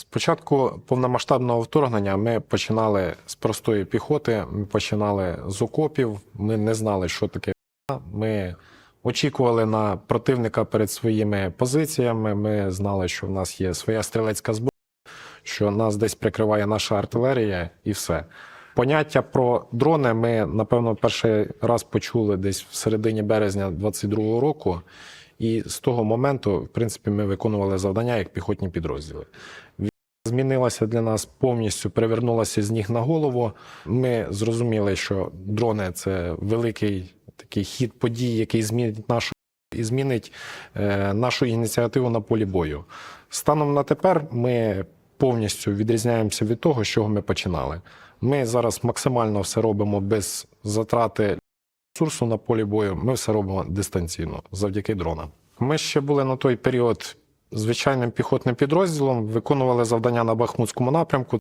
Спочатку повномасштабного вторгнення ми починали з простої піхоти, ми починали з окопів, ми не знали, що таке. Ми очікували на противника перед своїми позиціями. Ми знали, що в нас є своя стрілецька зброя, що нас десь прикриває наша артилерія і все. Поняття про дрони ми, напевно, перший раз почули десь в середині березня 22-го року. І з того моменту, в принципі, ми виконували завдання як піхотні підрозділи. Змінилася для нас повністю, перевернулася з ніг на голову. Ми зрозуміли, що дрони це великий такий хід подій, який змінить нашу і змінить е, нашу ініціативу на полі бою. Станом на тепер ми повністю відрізняємося від того, з чого ми починали. Ми зараз максимально все робимо без затрати ресурсу на полі бою. Ми все робимо дистанційно завдяки дронам. Ми ще були на той період звичайним піхотним підрозділом, виконували завдання на Бахмутському напрямку.